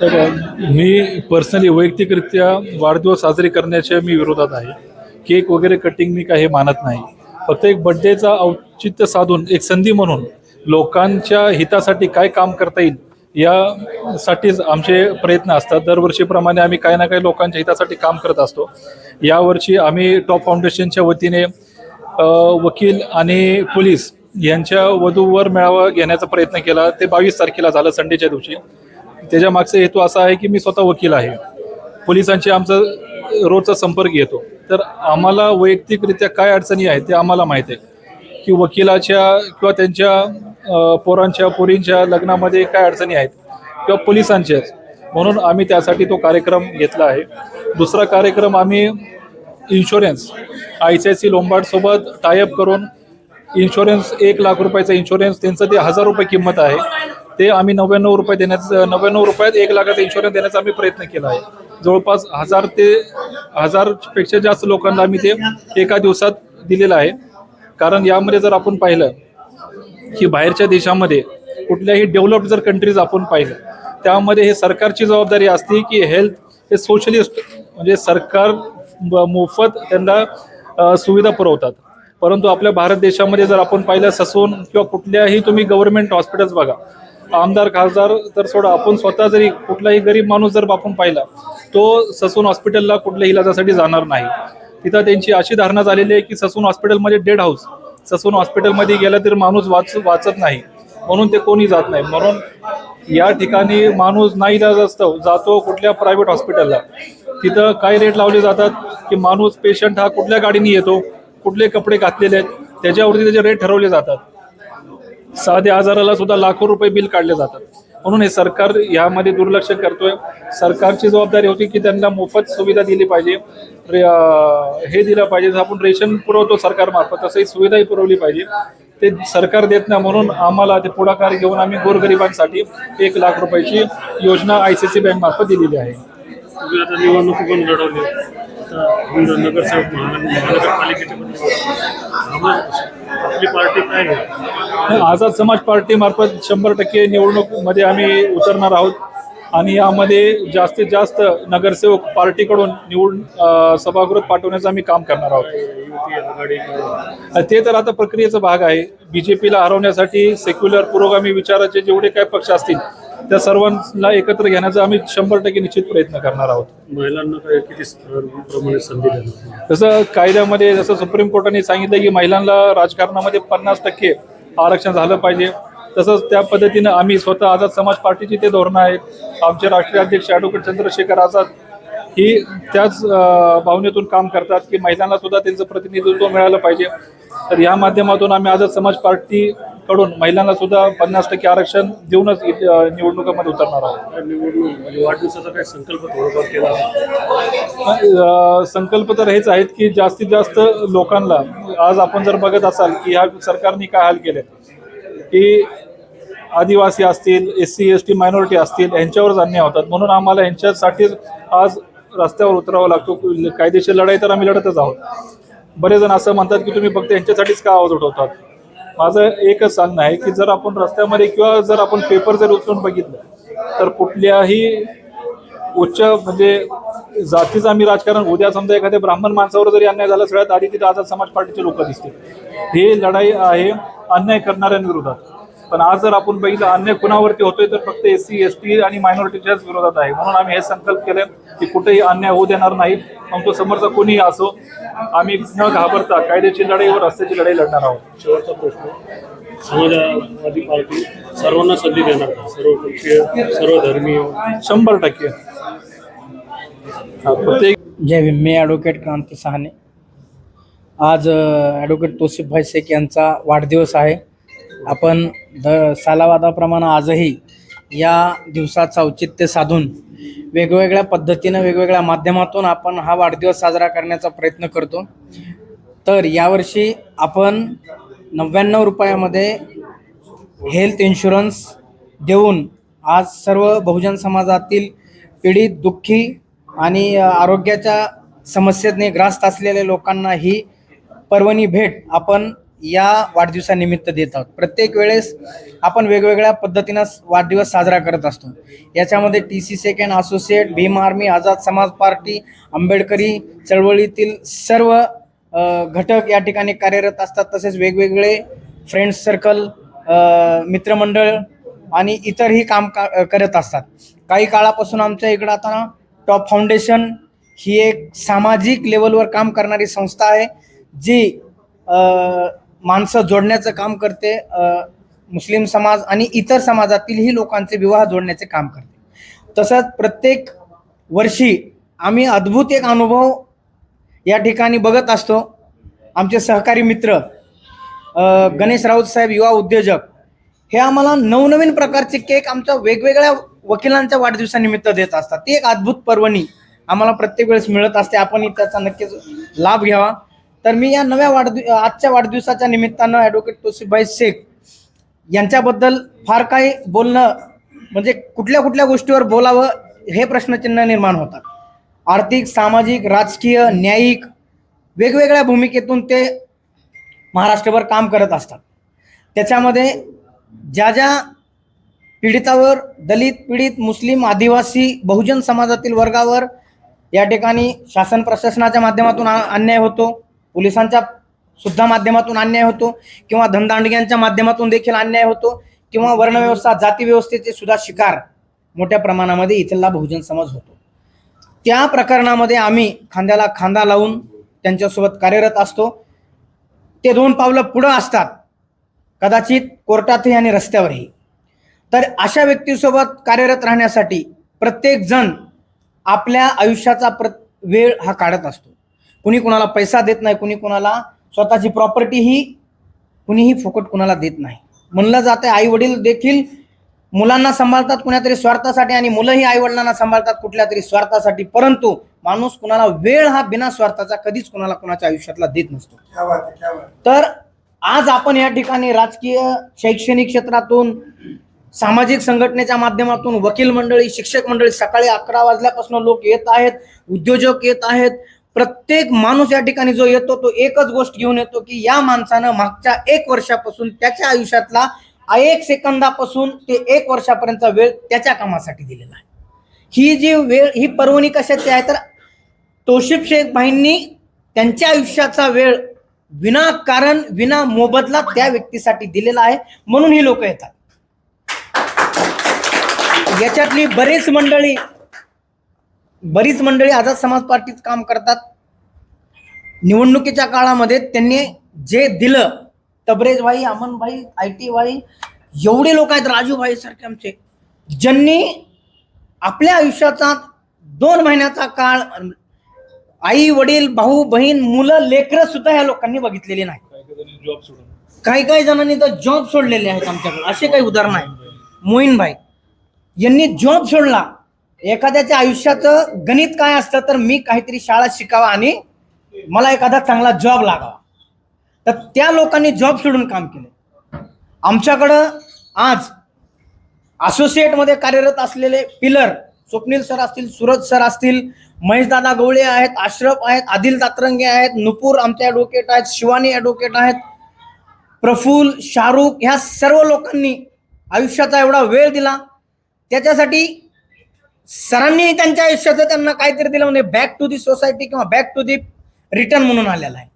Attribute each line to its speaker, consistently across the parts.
Speaker 1: तर मी पर्सनली वैयक्तिकरित्या वाढदिवस साजरे करण्याच्या मी विरोधात आहे. केक वगैरे कटिंग मी काही मानत नाही. फक्त एक बड्डेचा औचित्य साधून एक संधी म्हणून लोकांच्या हितासाठी काय काम करता येईल यासाठीच आमचे प्रयत्न असतात. दरवर्षीप्रमाणे आम्ही काही ना काही लोकांच्या हितासाठी काम करत असतो. यावर्षी आम्ही टॉप फाउंडेशनच्या वतीने वकील आणि पोलीस यांच्या वधूवर मेळावा घेण्याचा प्रयत्न केला. ते बावीस तारखेला झालं संडेच्या दिवशी. त्याच्या मागचा हेतू असा आहे की मी स्वतः वकील आहे. पोलिसांशी आमचा रोजचा संपर्क येतो. तर आम्हाला वैयक्तिकरित्या काय अडचणी आहेत ते आम्हाला माहीत आहे. की वकिलाच्या किंवा त्यांच्या पोरांच्या पोरींच्या लग्नामध्ये काय अडचणी आहेत किंवा पोलिसांच्या म्हणून आम्ही त्यासाठी तो कार्यक्रम घेतला आहे. दुसरा कार्यक्रम आम्ही insurance I C I C लोंबार्डसोबत tie up करून इन्शुरन्स एक लाख रुपयाचा इन्शुरन्स त्यांचं ते हजार रुपये किंमत आहे. ते आम्ही नव्याण्णव रुपये देण्याचं नव्याण्णव रुपयात एक लाखाचा इन्शुरन्स देण्याचा आम्ही प्रयत्न केला आहे. जवळपास हजार ते हजारपेक्षा जास्त लोकांना आम्ही ते एका दिवसात दिलेलं आहे. कारण यामध्ये जर आपण पाहिलं की बाहेरच्या देशामध्ये कुठल्याही डेव्हलप्ड जर कंट्रीज आपण पाहिलं त्यामध्ये हे सरकारची जबाबदारी असते की हेल्थ हे सोशलिस्ट म्हणजे सरकार मोफत त्यांना सुविधा पुरवतात. परंतु आपल्या भारत देशामध्ये जर आपण पाहिलं ससून किंवा कुठल्याही तुम्ही गव्हर्नमेंट हॉस्पिटल्स बघा आमदार खासदार तर सोडा आपण स्वतः जरी कुठलाही गरीब माणूस जर आपण पाहिला तो ससून हॉस्पिटलला कुठल्याही इलाजासाठी जाणार नाही. तिथं त्यांची अशी धारणा झालेली आहे की ससून हॉस्पिटलमध्ये डेड हाऊस ससून हॉस्पिटलमध्ये गेला तर माणूस वाच वाचत नाही. म्हणून ते कोणी जात नाही. म्हणून या ठिकाणी माणूस नाही इलाज असतो जातो कुठल्या प्रायव्हेट हॉस्पिटलला तिथं काय रेट लावले जातात? की माणूस पेशंट हा कुठल्या गाडीने येतो कुठले कपडे घातलेले आहेत त्याच्यावरती त्याचे रेट ठरवले जातात. साध्या आजाराला सुद्धा लाखो रुपये बिल काढले जातात. म्हणून हे सरकार यामध्ये दुर्लक्ष करतोय. सरकारची जबाबदारी होती की त्यांना मोफत सुविधा दिली पाहिजे. हे दिलं पाहिजे. जसं आपण रेशन पुरवतो सरकारमार्फत तसंही सुविधाही पुरवली पाहिजे. ते सरकार देत नाही म्हणून आम्हाला ते पुढाकार घेऊन आम्ही गोरगरिबांसाठी एक लाख रुपयाची योजना आय सी सी बँकमार्फत दिलेली आहे.
Speaker 2: निवडणूक पण लढवली. नगरसेवक महानगर महानगरपालिकेच्या पण निवडणूक. आम्हाला- आपली पार्टी काय आहे?
Speaker 1: आझाद समाज पार्टी मार्फत शंभर टक्के निवडणूकमध्ये आम्ही उतरणार आहोत. आणि यामध्ये जास्तीत जास्त नगरसेवक पार्टीकडून निवडून सभागृहात पाठवण्याचं आम्ही काम करणार आहोत. ते तर आता प्रक्रियेचा भाग आहे. बीजेपीला हरवण्यासाठी सेक्युलर पुरोगामी विचाराचे जेवढे काही पक्ष असतील त्या सर्वांना एकत्र घेण्याचा आम्ही शंभर टक्के निश्चित प्रयत्न करणार आहोत.
Speaker 2: महिलांना काय किती प्रमाणे संधी देणार?
Speaker 1: जसं कायद्यामध्ये जसं सुप्रीम कोर्टाने सांगितलं की महिलांना राजकारणामध्ये पन्नास टक्के आरक्षण झालं पाहिजे. तसंच त्या पद्धतीनं आम्ही स्वतः आझाद समाज पार्टीची ते धोरणं आहेत. आमचे राष्ट्रीय अध्यक्ष ॲडव्होकेट चंद्रशेखर आझाद ही त्याच भावनेतून काम करतात की महिलांना सुद्धा त्यांचं प्रतिनिधित्व मिळालं पाहिजे. तर या माध्यमातून आम्ही आझाद समाज पार्टीकडून महिलांना सुद्धा पन्नास टक्के आरक्षण देऊनच अं, निवडणुकामध्ये उतरणार आहोत.
Speaker 2: निवडणूक म्हणजे वाढदिवसाचा काय संकल्प थोडाफार केला
Speaker 1: अ, संकल्प तर हेच आहेत की जास्तीत जास्त लोकांना आज आपण जर बघत असाल की ह्या सरकारने काय हाल केले की आदिवासी असतील S C S T minority असतील यांच्यावरच अन्याय होतात. म्हणून आम्हाला यांच्यासाठीच आज रस्त्यावर उतरावं लागतो. कायदेशीर लढाई तर आम्ही लढतच आहोत. बरेच जण असं म्हणतात की तुम्ही फक्त यांच्यासाठीच का आवाज उठवतात? माझं एकच सांगणं आहे की जर आपण रस्त्यामध्ये किंवा जर आपण पेपर जर उचलून बघितलं तर कुठल्याही उच्च म्हणजे जातीचं आम्ही राजकारण उद्या समजा एखाद्या ब्राह्मण माणसावर जरी अन्याय झाला सगळ्यात आधी तिथे आझाद समाज पार्टीचे लोक दिसतील. ही लढाई आहे अन्याय करणाऱ्यांविरोधात. पण आज जर आपण बघितलं अन्याय कुणावरती होतोय तर फक्त एस सी एस टी आणि मायनॉरिटीच्याच विरोधात आहे. म्हणून आम्ही हे संकल्प केले की कुठेही अन्याय होऊ देणार नाही. मग तो समोरचा कोणीही असो आम्ही न घाबरता कायद्याची लढाई व रस्त्याची लढाई लढणार आहोत.
Speaker 2: शेवटचा प्रश्न. समाजवादी पार्टी सर्वांना संधी देणार सर्व पक्षीय सर्व धर्मीय?
Speaker 1: शंभर टक्के. हा, प्रत्येक
Speaker 3: जय भीम. मी ॲडव्होकेट क्रांती सहाने. आज ॲडव्होकेट तोसिफभाई शेख यांचा वाढदिवस आहे. आपण द सालावादाप्रमाणे आजही या दिवसाचं औचित्य साधून वेगवेगळ्या पद्धतीनं वेगवेगळ्या माध्यमातून आपण हा वाढदिवस साजरा करण्याचा प्रयत्न करतो. तर यावर्षी आपण नव्याण्णव रुपयामध्ये हेल्थ इन्शुरन्स देऊन आज सर्व बहुजन समाजातील पीडित दुःखी आणि आरोग्याच्या समस्येने ग्रास्त असलेल्या लोकांना ही पर्वणी भेट आपण या वाढदिवसानिमित्त देत आहोत. प्रत्येक वेळेस आपण वेगवेगळ्या पद्धतीनं वाढदिवस साजरा करत असतो. याच्यामध्ये T C second associate Bhim army Azad Samaj party आंबेडकरी चळवळीतील सर्व घटक या ठिकाणी कार्यरत असतात. तसेच वेगवेगळे फ्रेंड्स सर्कल मित्रमंडळ आणि इतरही काम का करत असतात. काही काळापासून आमच्या इकडं आता टॉप फाउंडेशन ही एक सामाजिक लेवलवर काम करणारी संस्था आहे जी माणसं जोडण्याचं काम करते मुस्लिम समाज आणि इतर समाजातीलही लोकांचे विवाह जोडण्याचे काम करते. तसंच प्रत्येक वर्षी आम्ही अद्भुत एक अनुभव या ठिकाणी बघत असतो. आमचे सहकारी मित्र गणेश राऊत साहेब युवा उद्योजक हे आम्हाला नवनवीन प्रकारचे केक आमच्या वेगवेगळ्या वकिलांच्या वाढदिवसानिमित्त देत असतात. ती एक अद्भुत पर्वणी आम्हाला प्रत्येक वेळेस मिळत असते. आपणही त्याचा नक्कीच लाभ घ्यावा. तर मी या नव्या वाढदिव आजच्या वाढदिवसाच्या निमित्तानं ॲडव्होकेट तोसिफभाई शेख यांच्याबद्दल फार काही बोलणं म्हणजे कुठल्या कुठल्या गोष्टीवर बोलावं हे प्रश्नचिन्ह निर्माण होतात. आर्थिक सामाजिक राजकीय न्यायिक वेगवेगळ्या भूमिकेतून ते महाराष्ट्रभर काम करत असतात. त्याच्यामध्ये ज्या ज्या पीडितावर दलित पीडित मुस्लिम आदिवासी बहुजन समाजातील वर्गावर या ठिकाणी शासन प्रशासनाच्या माध्यमातून आ- अन्याय होतो पोलिसांच्या सुद्धा माध्यमातून अन्याय होतो किंवा धनदांडग्यांच्या माध्यमातून देखील अन्याय होतो किंवा वर्णव्यवस्था जाती व्यवस्थेचे सुद्धा शिकार मोठ्या प्रमाणामध्ये इथला बहुजन समाज होतो. त्या प्रकरणामध्ये आम्ही खांद्याला खांदा लावून त्यांच्यासोबत कार्यरत असतो. ते दोन पावलं पुढं असतात. कदाचित कोर्टातही आणि रस्त्यावरही. तर अशा व्यक्तीसोबत कार्यरत राहण्यासाठी प्रत्येक जण आपल्या आयुष्याचा प्र वेळ हा काढत असतो. कुणी कुणाला पैसा देत नाही कुणी कुणाला स्वतःची प्रॉपर्टी ही कुणीही फुकट कुणाला देत नाही. म्हणलं जाते आई वडील देखील मुलांना सांभाळतात कुणातरी स्वार्थासाठी आणि मुलंही आई वडिलांना सांभाळतात कुठल्या तरी स्वार्थासाठी परंतु माणूस कुणाला वेळ हा बिना स्वार्थाचा कधीच कुणाला कुणाच्या आयुष्यातला देत नसतो. तर आज आपण या ठिकाणी राजकीय शैक्षणिक क्षेत्रातून सामाजिक संघटनेच्या माध्यमातून वकील मंडळी शिक्षक मंडळी सकाळी अकरा वाजल्यापासून लोक येत आहेत उद्योजक येत आहेत प्रत्येक माणूस या ठिकाणी जो येतो तो एकच गोष्ट घेऊन येतो की या माणसानं मागच्या एक वर्षापासून त्याच्या आयुष्यातला एक सेकंदापासून ते एक वर्षापर्यंतचा वेळ त्याच्या कामासाठी दिलेला आहे. ही जी वेळ ही पर्वणी कशाची आहे? तर तोशिफ शेख भाईंनी त्यांच्या आयुष्याचा वेळ विनाकारण विना मोबदला त्या व्यक्तीसाठी दिलेला आहे. म्हणून ही लोक येतात. याच्यातली बरीच मंडळी बरीच मंडळी आझाद समाज पार्टीत काम करतात. निवडणुकीच्या काळामध्ये त्यांनी जे दिलं तबरेज भाई अमन भाई आय टी भाई एवढे लोक आहेत राजू भाई सारखे आमचे ज्यांनी आपल्या आयुष्याचा दोन महिन्याचा काळ आई वडील भाऊ बहीण मुलं लेकरं सुद्धा या लोकांनी बघितलेली नाही.
Speaker 1: जॉब सोडून.
Speaker 3: काही काही जणांनी तर जॉब सोडलेले आहेत आमच्याकडे असे काही उदाहरण आहे मोईन भाई यांनी जॉब सोडला. एखाद्याच्या आयुष्याचं गणित काय असतं तर मी काहीतरी शाळा शिकावा आणि मला एखादा चांगला जॉब लागावा. तर त्या लोकांनी जॉब सोडून काम केले. आमच्याकडं आज असोसिएटमध्ये कार्यरत असलेले पिलर स्वप्नील सर असतील सूरज सर असतील महेशदादा गवळे आहेत आश्रफ आहेत आदिल दातरंगे आहेत नुपूर आमचे ॲडव्होकेट आहेत शिवानी ॲडव्होकेट आहेत प्रफुल शाहरुख ह्या सर्व लोकांनी आयुष्याचा एवढा वेळ दिला. त्याच्यासाठी सरांनी त्यांच्या आयुष्याचं त्यांना काहीतरी दिलं म्हणजे बॅक टू दी सोसायटी किंवा बॅक टू दी रिटर्न म्हणून आलेला आहे.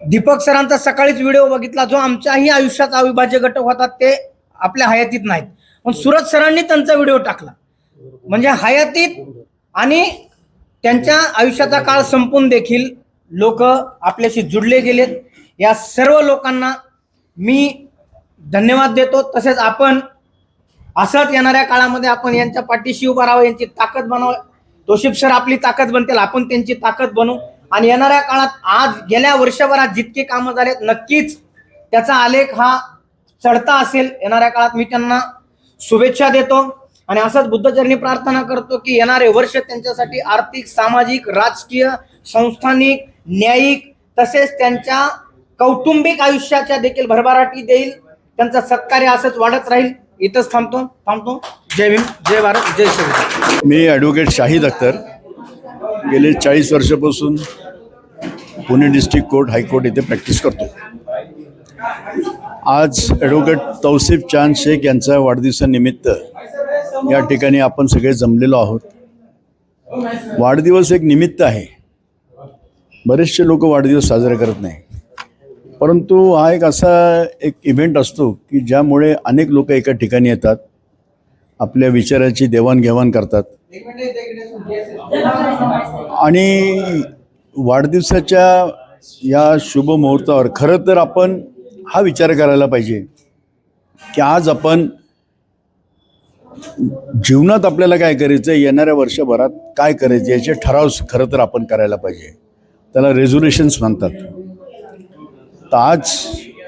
Speaker 3: दीपक सरांचा सकाळीच व्हिडिओ बघितला जो आमच्याही आयुष्याचा अविभाज्य घटक होता ते आपल्या हयातीत नाहीत. पण सुरज सरांनी त्यांचा व्हिडिओ टाकला. म्हणजे हयातीत आणि त्यांच्या आयुष्याचा काळ संपून देखील लोक आपल्याशी जुडले गेलेत. या सर्व लोकांना मी धन्यवाद देतो. तसेच आपण असंच येणाऱ्या काळामध्ये आपण यांच्या पाठीशी उभा राहावं यांची ताकद बनव. तोशिफ सर आपली ताकद बनतील आपण त्यांची ताकद बनवू आणि येणाऱ्या काळात आज गेल्या वर्षभरात जितके कामं झालेत नक्कीच त्याचा आलेख हा चढता असेल. येणाऱ्या काळात मी त्यांना शुभेच्छा देतो. आणि असंच बुद्धचरणी प्रार्थना करतो की येणारे वर्ष त्यांच्यासाठी आर्थिक सामाजिक राजकीय संस्थानिक न्यायिक तसेच त्यांच्या कौटुंबिक आयुष्याच्या देखील भरभराटी देईल. त्यांचं सत्कार्य असंच वाढत राहील. इथंच थांबतो थांबतो. जय भीम जय भारत जय श्री
Speaker 4: मी ॲडव्होकेट शाहिद अख्तर. गेले चाळीस वर्षापासून Pune district court high court येथे प्रॅक्टिस करतो आज ॲडव्होकेट तौसिफ चांद शेख यांच्या वाढदिवसानिमित्त या ठिकाणी आपण सगळे जमलेलो आहोत. वाढदिवस एक निमित्त आहे. बरेचसे लोक वाढदिवस साजरे करत नाही परंतु हा एक असा एक इव्हेंट असतो की ज्यामुळे अनेक लोक एका ठिकाणी येतात आपल्या विचाराची देवाणघेवाण करतात. आणि वाढदिवसाच्या या शुभ मुहूर्तावर खरं तर आपण हा विचार करायला पाहिजे की आज आपण जीवनात आपल्याला काय करायचं आहे येणाऱ्या वर्षभरात काय करायचं याचे ठराव खरं तर आपण करायला पाहिजे. त्याला रेझोल्युशन्स म्हणतात. तर आज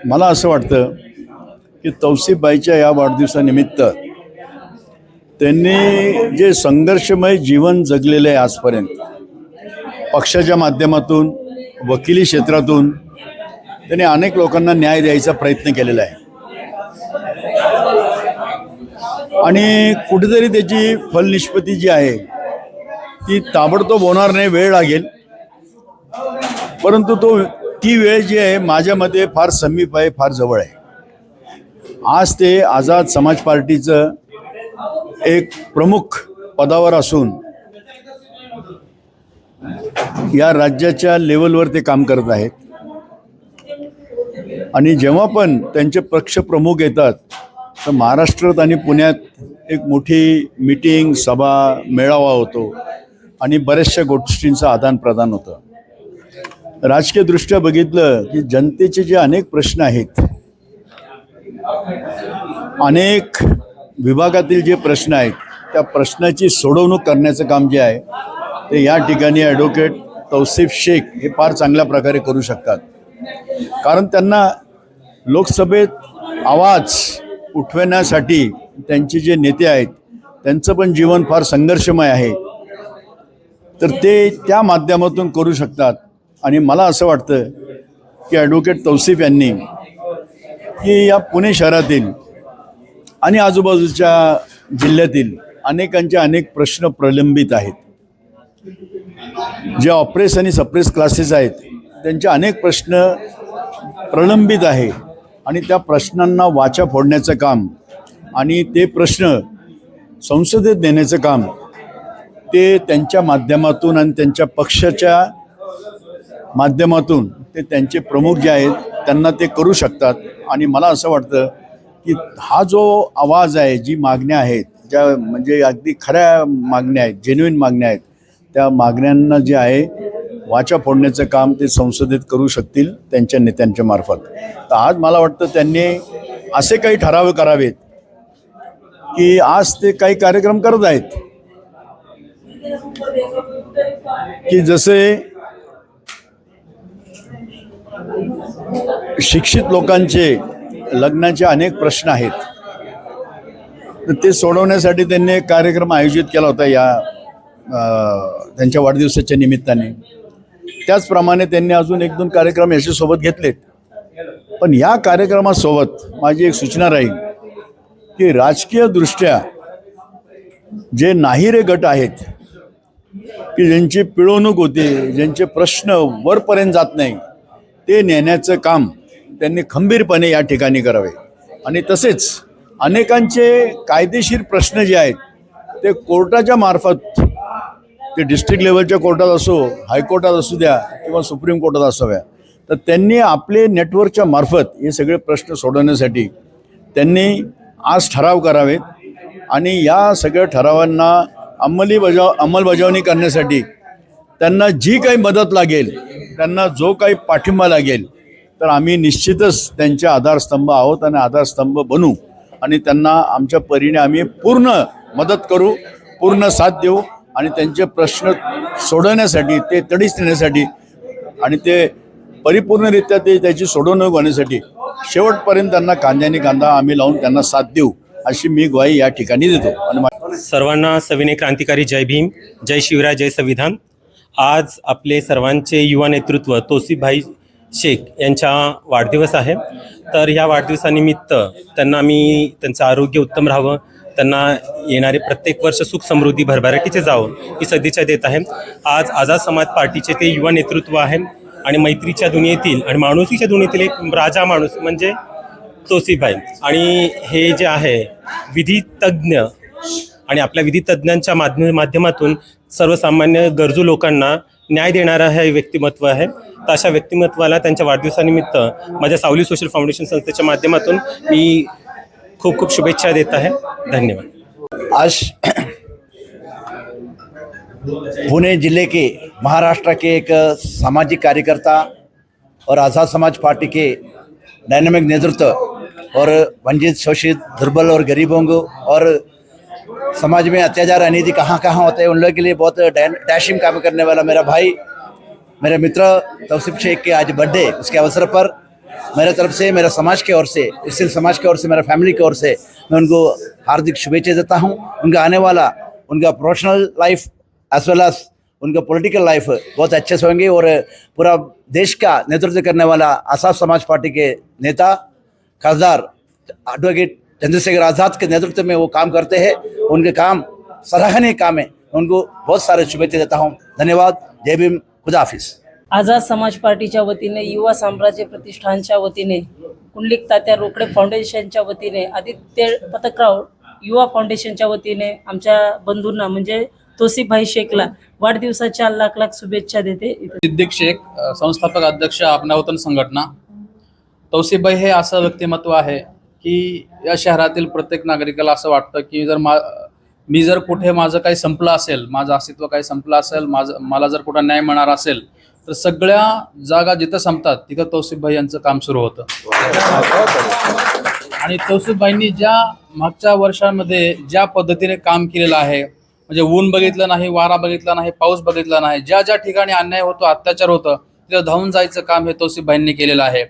Speaker 4: मला असं वाटतं की तौसिफबाईच्या या वाढदिवसानिमित्त त्यांनी जे संघर्षमय जीवन जगलेलं आहे आजपर्यंत पक्षाच्या माध्यमातून वकिली क्षेत्रातून त्यांनी अनेक लोकांना न्याय द्यायचा प्रयत्न केलेला आहे. आणि कुठेतरी त्याची फलनिष्पत्ती जी आहे ती ताबडतोब होणार नाही वेळ लागेल. परंतु तो ती वेळ जी आहे माझ्या मते फार समीप आहे फार जवळ आहे. आज ते आझाद समाज पार्टीचं एक प्रमुख पदावर असून या राज्याच्या लेवलवर ते काम करत आहेत. आणि जेव्हा पण त्यांचे पक्षप्रमुख येतात तर महाराष्ट्रात आणि पुण्यात एक मोठी मीटिंग सभा मेळावा होतो आणि बऱ्याचशा गोष्टींचं आदान प्रदान होतं. राजकीयदृष्ट्या बघितलं की जनतेचे जे अनेक प्रश्न आहेत अनेक विभागातील जे प्रश्न आहेत त्या प्रश्नाची सोडवणूक करण्याचं काम जे आहे ते या ठिकाणी ॲडव्होकेट तौसिफ शेख हे फार चांगल्या प्रकारे करू शकतात. कारण त्यांना लोकसभेत आवाज उठवण्यासाठी त्यांचे जे नेते आहेत त्यांचं पण जीवन फार संघर्षमय आहे. तर ते त्या माध्यमातून करू शकतात. आणि मला असं वाटतं की ॲडव्होकेट तौसिफ यांनी की या पुणे शहरातील आणि आजूबाजूच्या जिल्ह्यातील अनेकांचे अनेक प्रश्न प्रलंबित आहेत. जे ऑपरेस आणि सप्रेस क्लासेस आहेत त्यांचे अनेक प्रश्न प्रलंबित आहे आणि त्या प्रश्नांना वाचा फोडण्याचं काम आणि ते प्रश्न संसदेत नेण्याचं काम ते त्यांच्या माध्यमातून आणि त्यांच्या पक्षाच्या माध्यमातून ते त्यांचे प्रमुख जे आहेत त्यांना ते करू शकतात. आणि मला असं वाटतं की हा जो आवाज आहे जी मागण्या आहेत ज्या म्हणजे अगदी खऱ्या मागण्या आहेत जेन्युईन मागण्या आहेत त्या मागण्यांना जे आहे वाचा फोडण्याचं काम ते संसदेत करू शकतील त्यांच्या नेत्यांच्या मार्फत. तर आज मला वाटतं त्यांनी असे काही ठराव करावेत की आज ते काही कार्यक्रम करत आहेत. की जसे शिक्षित लोकांचे लग्नाचे अनेक प्रश्न आहेत. तर ते सोडवण्यासाठी त्यांनी एक कार्यक्रम आयोजित केला होता या त्यांच्या वाढदिवसाच्या निमित्ताने. त्याचप्रमाणे त्यांनी अजून एक दोन कार्यक्रम याच्यासोबत घेतलेत. पण या कार्यक्रमासोबत माझी एक सूचना राहील की राजकीयदृष्ट्या जे नाहिरे गट आहेत की ज्यांची पिळवणूक होते ज्यांचे प्रश्न वरपर्यंत जात नाही ते नेण्याचं काम त्यांनी खंबीरपणे या ठिकाणी करावे. आणि तसेच अनेकांचे कायदेशीर प्रश्न जे आहेत ते कोर्टाच्या मार्फत ते डिस्ट्रिक्ट लेवलच्या कोर्टात असो हायकोर्टात असू द्या किंवा सुप्रीम कोर्टात असाव्या तर त्यांनी आपले नेटवर्कच्या मार्फत हे सगळे प्रश्न सोडवण्यासाठी त्यांनी आज ठराव करावेत. आणि या सगळ्या ठरावांना अंमली बजाव अंमलबजावणी करण्यासाठी त्यांना जी काही मदत लागेल त्यांना जो काही पाठिंबा लागेल तर आम्ही निश्चितच त्यांचे आधारस्तंभ आहोत आणि आधारस्तंभ बनू आणि त्यांना आमच्या परीने आम्ही पूर्ण मदत करू पूर्ण साथ देऊ आणि त्यांचे प्रश्न सोडवण्यासाठी ते तडीस नेण्यासाठी आणि ते परिपूर्णरित्या ते त्याची सोडवणूक होण्यासाठी शेवटपर्यंत त्यांना कांद्याने कांदा आम्ही लावून त्यांना साथ देऊ अशी मी ग्वाही या ठिकाणी देतो. आणि
Speaker 5: सर्वांना सविनय क्रांतिकारी जय भीम जय शिवराय जय संविधान. आज आपले सर्वांचे युवा नेतृत्व तोसीभाई शेख यांच्या वाढदिवस आहे. तर या वाढदिवसानिमित्त त्यांना मी त्यांचं आरोग्य उत्तम राहावं त्यांना येणारे प्रत्येक वर्ष सुख समृद्धी भरभराटीचे जावं ही सदिच्छा देत आहे. आज आझाद समाज पार्टीचे ते युवा नेतृत्व आहे आणि मैत्रीच्या दुनियेतील आणि माणुसीच्या दुनियेतील एक राजा माणूस म्हणजे तोसीबाई आणि हे जे आहे विधी तज्ज्ञ आणि आपल्या विधी तज्ज्ञांच्या माध्यम माध्यमातून सर्वसामान्य गरजू लोकांना न्याय देणारं हे व्यक्तिमत्व आहे. तर अशा व्यक्तिमत्वाला त्यांच्या वाढदिवसानिमित्त माझ्या सावली सोशल फाउंडेशन संस्थेच्या माध्यमातून मी खूप खूप शुभेच्छा देत आहे. धन्यवाद.
Speaker 4: आज पुणे जिले के महाराष्ट्र के एक सामाजिक कार्यकर्ता और आज़ाद समाज पार्टी के डायनामिक नेतृत्व और वंचित शोषित दुर्बल और गरीबों को और समाज में अत्याचार अनिति कहाँ कहाँ होते हैं, उन लोगों के लिए बहुत डैशिंग काम करने वाला मेरा भाई, मेरे मित्र, तौसीफ शेख के आज बर्थडे, उसके अवसर पर मेरे तरफ़ से, मेरे समाज की ओर से इसिल समाज की ओर से, मेरा फैमिली की ओर से मैं उनको हार्दिक शुभेच्छा देता हूँ। उनका आने वाला, उनका professional life as well as उनका पॉलिटिकल लाइफ बहुत अच्छे से होंगे और पूरा देश का नेतृत्व करने वाला आसाफ समाज पार्टी के नेता, खासदार एडवोकेट चंद्रशेखर आज़ाद के नेतृत्व में वो काम करते हैं। उनके काम सराहनीय काम है। उनको बहुत सारे शुभेच्छा देता हूँ। धन्यवाद। जय भीम। खुदा हाफिज़।
Speaker 6: आझाद समाज पार्टीच्या वतीने युवा साम्राज्य प्रतिष्ठानच्या वतीने कुंडलिक तात्या रोकडे फाउंडेशनच्या वतीने आदित्य पथकराव युवा फाउंडेशनच्या वतीने आमच्या बंधूंना म्हणजे तोसीभाई शेखला वाढदिवसाच्या लाख लाख शुभेच्छा देते.
Speaker 7: सिद्दीक शेख अ, संस्थापक अध्यक्ष आपनावतन संघटना. तौसीबाई हे असं व्यक्तिमत्व आहे की या शहरातील प्रत्येक नागरिकाला असं वाटतं की जर मा मी जर कुठे माझं काही संपलं असेल माझं अस्तित्व काही संपलं असेल माझं मला जर कुठं न्याय मिळणार असेल तर सगळ्या जागा जिथं संपतात तिथं तौसिफभाई यांचं काम सुरू होतं. आणि तौसिफबाईंनी ज्या मागच्या वर्षांमध्ये ज्या पद्धतीने काम केलेलं आहे म्हणजे ऊन बघितलं नाही वारा बघितला नाही पाऊस बघितला नाही ज्या ज्या ठिकाणी अन्याय होतो अत्याचार होतं तिथं धावून जायचं काम हे तौसिफबाईंनी केलेलं आहे.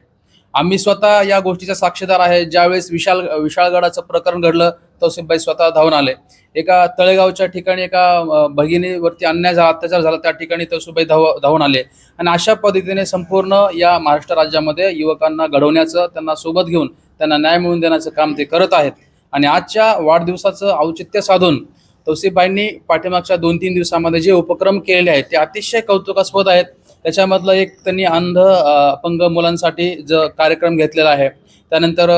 Speaker 7: आम्ही स्वतः या गोष्टीचा साक्षीदार आहे. ज्यावेळेस विशाल विशाळगडाचं प्रकरण घडलं तौसिफबाई स्वतः धावून आले. एका तळेगावच्या ठिकाणी एका भगिनीवरती अन्याय झाला अत्याचार झाला त्या ठिकाणी तौसिफबाई धाव धावून आले. आणि अशा पद्धतीने संपूर्ण या महाराष्ट्र राज्यामध्ये युवकांना घडवण्याचं त्यांना सोबत घेऊन त्यांना न्याय मिळवून देण्याचं काम ते करत आहेत. आणि आजच्या वाढदिवसाचं औचित्य साधून तौसिफबाईंनी पाठीमागच्या दोन तीन दिवसामध्ये जे उपक्रम केलेले आहेत ते अतिशय कौतुकास्पद आहेत. त्याच्यामधलं एक त्यांनी अंध अपंग मुलांसाठी ज कार्यक्रम घेतलेला आहे. त्यानंतर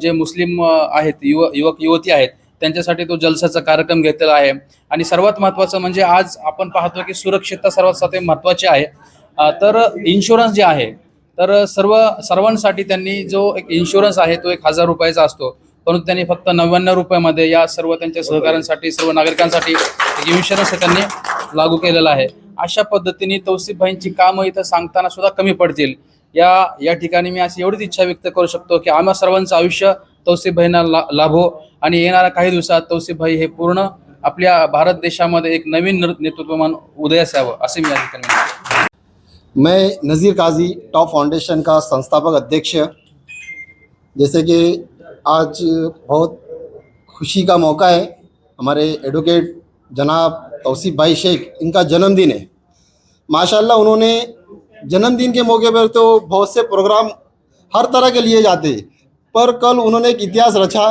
Speaker 7: जे मुस्लिम आहेत युव युवक युवती आहेत त्यांच्यासाठी तो जलसाचा कार्यक्रम घेतलेला आहे. आणि सर्वात महत्त्वाचं म्हणजे आज आपण पाहतो की सुरक्षितता सर्वात सर्वात महत्त्वाची आहे. तर इन्शुरन्स जे आहे तर सर्व सर्वांसाठी त्यांनी जो एक इन्शुरन्स आहे तो एक हजार रुपयाचा असतो. परंतु त्यांनी फक्त नव्याण्णव रुपयामध्ये या सर्व त्यांच्या सहकाऱ्यांसाठी सर्व नागरिकांसाठी एक इन्शुरन्स हे त्यांनी लागू केलेला आहे. अशा पद्धतीने तौसिफभाईंची कामं इथं सांगताना सुद्धा कमी पडतील. या या ठिकाणी मी अशी एवढीच इच्छा व्यक्त करू शकतो की आम्हा सर्वांचं आयुष्य तौसिफभाईंना ला लाभो आणि येणाऱ्या काही दिवसात तौसिफभाई हे पूर्ण आपल्या भारत देशामध्ये एक नवीन नेतृ- नेतृत्वमान उदयास यावं असे मी या ठिकाणी
Speaker 8: मैं नज़ीर काजी टॉप फाउंडेशन का संस्थापक अध्यक्ष जैसे कि आज बहुत खुशी का मौका है हमारे एडवोकेट जनाब तौसीफ भाई शेख, इनका जन्मदिन है। माशाल्लाह उन्होंने जन्मदिन के मौके पर तो बहुत से प्रोग्राम हर तरह के लिए जाते, पर कल उन्होंने एक इतिहास रचा।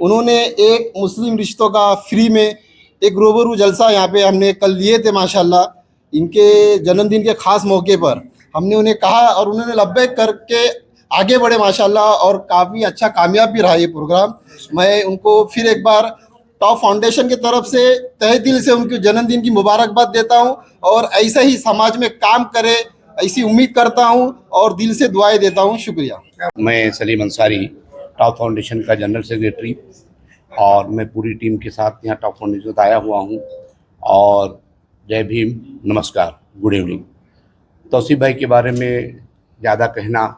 Speaker 8: उन्होंने एक मुस्लिम रिश्तों का फ्री में एक रूबरू जलसा यहाँ पे हमने कल लिए थे, माशाल्लाह। इनके जन्मदिन के खास मौके पर हमने उन्हें कहा और उन्होंने लब्बैक करके आगे बढ़े, माशाल्लाह, और काफ़ी अच्छा कामयाब भी रहा ये प्रोग्राम। मैं उनको फिर एक बार टॉप फाउंडेशन की तरफ़ से तहे दिल से उनके जन्मदिन की मुबारकबाद देता हूँ और ऐसे ही समाज में काम करे, ऐसी उम्मीद करता हूँ और दिल से दुआएँ देता हूँ। शुक्रिया।
Speaker 9: मैं सलीम अंसारी टॉप फाउंडेशन का जनरल सेक्रेटरी और मैं पूरी टीम के साथ यहाँ टॉप फाउंडेशन आया हुआ हूँ और जय भीम, नमस्कार, गुड इवनिंग। तौसीफ भाई के बारे में ज़्यादा कहना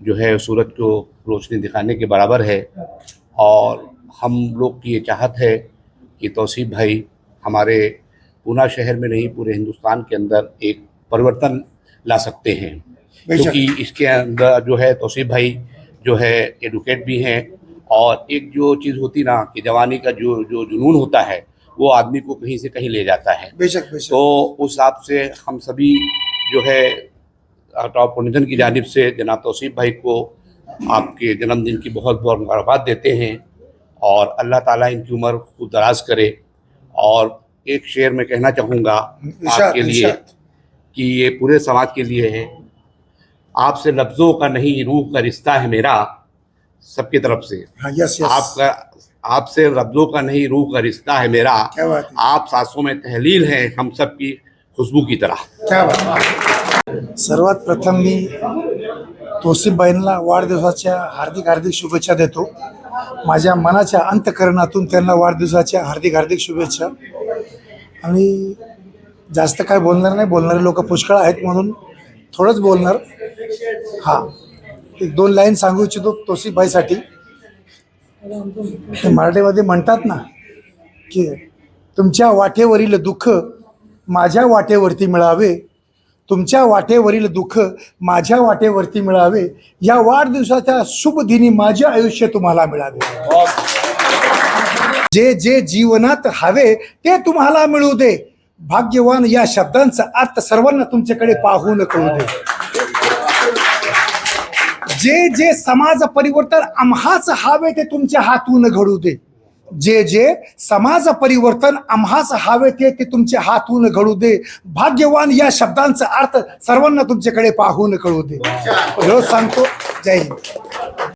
Speaker 9: जो है सूरज को रोशनी दिखाने के बराबर है और हम लोग की ये चाहत है कि तौसीफ भाई हमारे पूना शहर में नहीं पूरे हिंदुस्तान के अंदर एक परिवर्तन ला सकते हैं। क्योंकि इसके अंदर जो है तौसीफ भाई जो है एडवोकेट भी हैं और एक जो चीज़ होती ना कि जवानी का जो जो जुनून होता है वो आदमी को कहीं से कहीं ले जाता है।
Speaker 8: बेशक बेशक।
Speaker 9: तो उस हिसाब से हम सभी जो है टॉप फाउंडेशन की जानब से जनाब तौसीफ भाई को आपके जन्मदिन की बहुत बहुत मुबारकबाद देते हैं। और अल्लाह ताला इनकी उम्र खूब दराज करे। और एक शेर में कहना चाहूँगा आपके लिए कि ये पूरे समाज के लिए है। आपसे लफ्ज़ों का नहीं रूह का रिश्ता है मेरा सबकी तरफ़ से।
Speaker 10: हाँ यस यस
Speaker 9: आपका आपसे लफ्ज़ों का नहीं रूह का रिश्ता है मेरा।
Speaker 10: क्या बात
Speaker 9: आप सांसों में तहलील हैं हम सब की खुशबू की तरह।
Speaker 10: क्या बात सर्वात प्रथम मी तोसीफबाईंना वाढदिवसाच्या हार्दिक हार्दिक शुभेच्छा देतो. माझ्या मनाच्या अंतकरणातून त्यांना वाढदिवसाच्या हार्दिक हार्दिक शुभेच्छा. आणि जास्त काय बोलणार नाही बोलणारे लोक पुष्कळ आहेत म्हणून थोडंच बोलणार. हां. एक दोन लाईन सांगू इच्छितो तोसीफबाईसाठी ते मराठीमध्ये म्हणतात ना की तुमच्या वाटेवरील दुःख माझ्या वाटेवरती मिळावे. तुमच्या वाटेवरील दुःख माझ्या वाटेवरती मिळावे. या वाढदिवसाच्या शुभ दिनी माझे आयुष्य तुम्हाला मिळावे. जे जे जीवनात हवे ते तुम्हाला मिळू दे. भाग्यवान या शब्दांचा अर्थ सर्वांना तुमच्याकडे पाहून कळू दे. जे जे समाज परिवर्तन आम्हाच हवे ते तुमच्या हातून घडू दे. जे जे समाज परिवर्तन आम्हाच हवे ते ते तुमच्या हातून घडू दे. भाग्यवान या शब्दांचा अर्थ सर्वांना तुमच्याकडे पाहून कळू दे. रोज सांगतो. जय हिंद.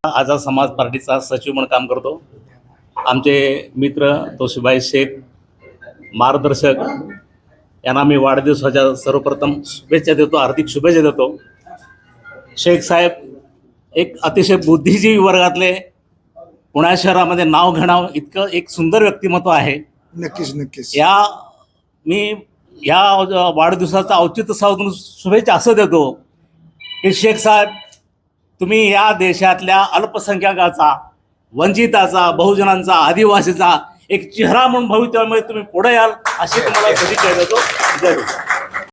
Speaker 11: आझाद समाज पार्टीचा सचिव म्हणून काम करतो. आमचे मित्र तोशिबाई शेख मार्गदर्शक यांना मी वाढदिवसाच्या सर्वप्रथम शुभेच्छा देतो हार्दिक शुभेच्छा देतो. शेख साहेब एक अतिशय बुद्धिजीवी वर्गातले पुण्या शहरामध्ये नाव घेणावं इतकं एक सुंदर व्यक्तिमत्व आहे.
Speaker 10: नक्कीच नक्कीच.
Speaker 11: या मी या वाढदिवसाचं औचित्य साधून शुभेच्छा असं देतो की शेख साहेब तुम्ही या देशातल्या अल्पसंख्याकाचा वंचिताचा बहुजनांचा आदिवासीचा एक चेहरा म्हणून भविष्यामध्ये तुम्ही पुढे याल अशी तुम्हाला शुभेच्छा देतो. जय.